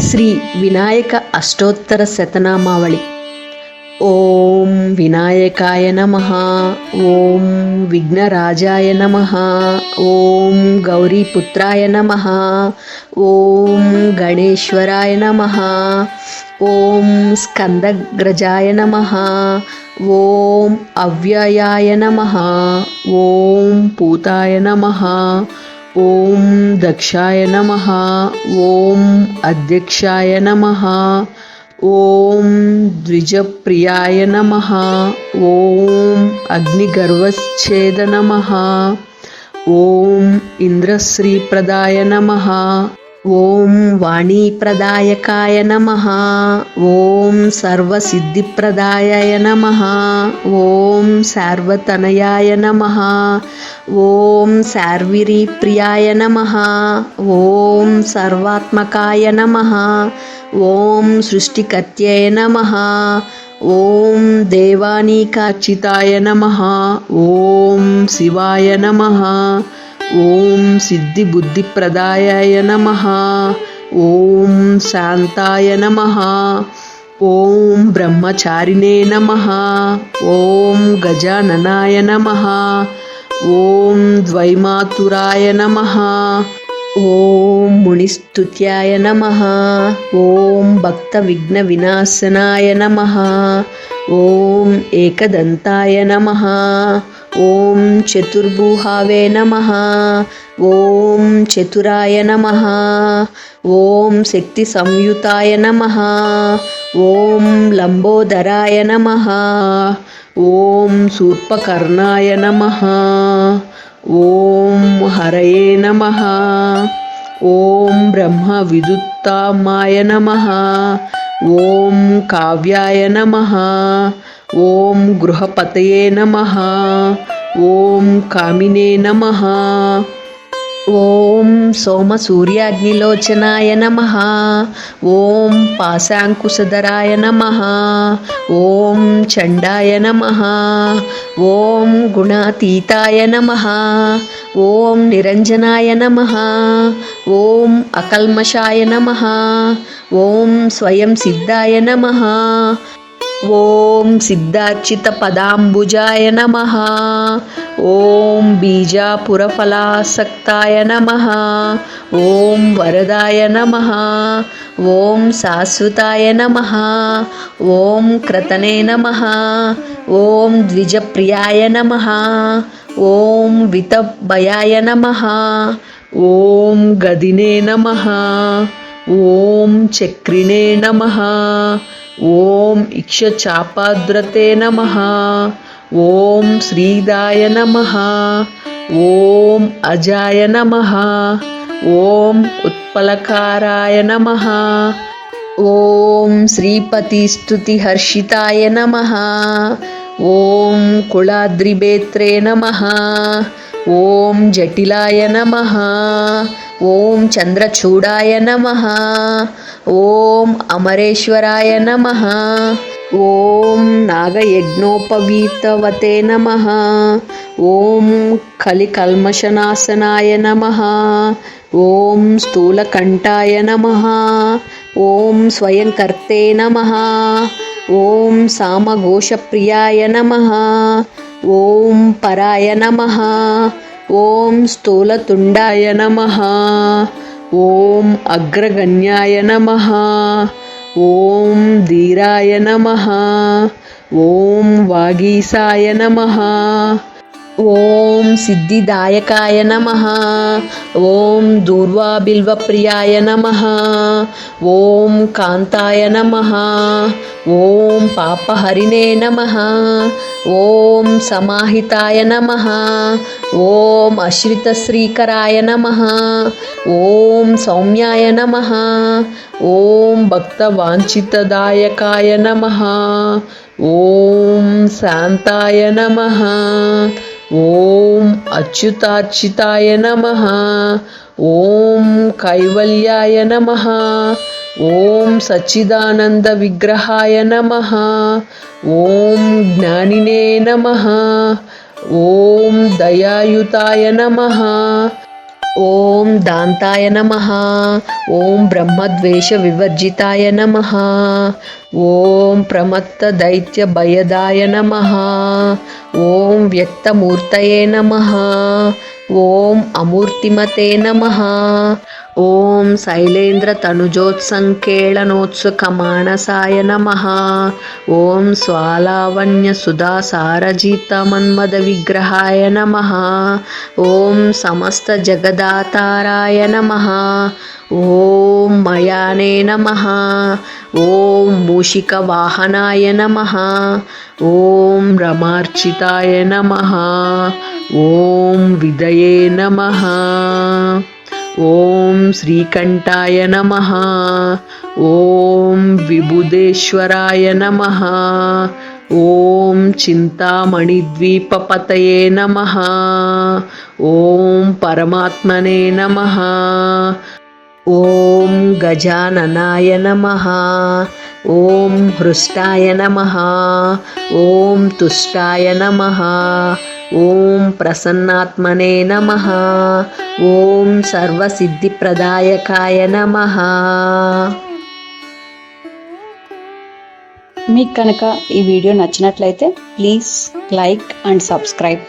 శ్రీ వినాయక అష్టోత్తర శతనామావళి. ఓం వినాయకాయ నమ ఓం విఘ్నరాజాయ నమ ఓం గౌరీపుత్రాయ నమ ఓం గణేశ్వరాయ నమ ఓం స్కందగ్రజాయ నమ ఓం అవ్యయాయ నమ ఓం పూతాయ నమ ॐ दक्षाय नमः ॐ अध्यक्षाय नमः ॐ द्विजप्रियाय नमः ॐ अग्निगर्वच्छेद नमः ॐ इन्द्रश्रीप्रदाय नमः। ఓం వాణీప్రదాయకాయ నమ. ఓం సర్వసిద్ధిప్రదాయ నమ. ఓం సార్వతనయాయ నమ. ఓం సార్విరీప్రియాయ నమ. ఓం సర్వాత్మకాయ నమ. ఓం సృష్టికర్త్యయ నమ. ఓం దేవానీకార్చితాయ నమ. ఓం శివాయ నమ. ఓం సిద్ధి బుద్ధి సిద్ధిబుద్ధిప్రదాయాయ నమ. ఓం శాంతాయ నమ. ఓం బ్రహ్మచారిణే నమ. ఓం గజాననాయ నమ. ఓం ద్వైమాతురాయ నమ. ఓం మునిస్తుత్యాయ నమ. ఓం భక్త విఘ్న వినాశనాయ నమ. ఓం ఏకదంతాయ నమ. ఓం చతుర్భుహావే నమ. ఓం చతురాయ నమ. ఓం శక్తి సంయుతాయ నమ. ఓం లంబోదరాయ నమ. ఓం శూర్పకర్ణాయ నమ. ఓం హరయే నమ. ఓం బ్రహ్మ విదుత్తామాయ నమ. ఓం కావ్యాయ నమ. ఓం గృహపతయే నమ. ఓం కామినే నమ. ఓం సోమసూర్యాగ్నిలోచనాయ నమ. ఓం పాశాంకుశధరాయ నమ. ఓం చండాయ నమ. ఓం గుణాతీతాయ నమ. ఓం నిరంజనాయ నమ. ఓం అకల్మషాయ నమ. ఓం స్వయం సిద్ధాయ నమ. ఓం సిద్ధార్చిత పదాంబుజాయ నమ. ఓం బీజాపురఫలాసక్తాయ నమ. ఓం వరదాయ నమ. ఓం శాశ్వతాయ నమ. ఓం క్రతనే నమ. ఓం ద్విజప్రియాయ నమ. ఓం వితభయాయ నమ. ఓం గదినే నమ. ఓం చక్రిణే నమ. ఓం ఇక్షచాపాద్రతే నమ. ఓం శ్రీదాయ నమ. ఓం అజాయ నమ. ఓం ఉత్పలకారాయ నమ. ఓం శ్రీపతిస్తుతిహర్షితాయ నమ. ఓం కుళాద్రిబేత్రే నమ. ఓం జటిలాయ నమ. ఓం చంద్రచూడాయ నమ. ఓం అమరేశ్వరాయ నమ. ఓం నాగయజ్ఞోపవీతవతే నమ. ఓం కలికల్మషనాశనాయ నమ. ఓం స్థూలకంఠాయ నమ. ఓం స్వయంకర్తే నమ. ఓం సామఘోషప్రియాయ నమ. ఓం పరాయ నమ. ఓం స్థూలతుండాయ నమ. ॐ अग्रगण्याय नमः। ॐ धीराय नमः। ॐ वागीसाय नमः। ॐ सिद्धिदायकाय नमः। ॐ दूर्वाबिल्वप्रियाय नमः। ॐ कान्ताय नमः। ఓం పాపహరిణే నమ. ఓం సమాహితాయ నమ. ఓం అశ్రితశ్రీకరాయ నమ. ఓం సౌమ్యాయ నమ. ఓం భక్తవాంఛితదాయకాయ నమ. ఓం శాంతాయ నమ. ఓం అచ్యుతార్చితాయ నమ. ఓం కైవల్యాయ నమ. ఓం సచ్చిదానంద విగ్రహాయ నమ. ఓం జ్ఞానినే నమ. ఓం దయాయుతాయ నమ. ఓం దాంతాయ నమ. ఓం బ్రహ్మద్వేష వివర్జితాయ నమ. ఓం ప్రమత్త దైత్య భయదాయ నమ. ఓం వ్యక్తమూర్తయే నమ. ఓం అమూర్తిమతే నమ. ఓం శైలేంద్ర తనుజోత్సంకేళనోత్సుకమాణసాయ నమ. ఓం స్వాలావణ్య సుధా సారజీత మన్మద విగ్రహాయ నమ. ఓం సమస్త జగదాతారాయ నమ. ఓం మయానే నమ. ఓం మూషిక వాహనాయ నమ. ఓం రమార్చితాయ నమ. ॐ विदये नमः। ॐ श्रीकण्ठाय नमः। ॐ विबुधेश्वराय नमः। ॐ चिन्तामणिद्वीपपतये नमः। ॐ परमात्मने नमः। ॐ गजाननाय नमः। ఓం హృష్టాయ నమ ఓం తుష్టాయ నమ ఓం ప్రసన్నాత్మనే నమ ఓం సర్వసిద్ధిప్రదాయకాయ నమ. మీకు కనుక ఈ వీడియో నచ్చినట్లయితే ప్లీజ్ లైక్ అండ్ సబ్స్క్రైబ్.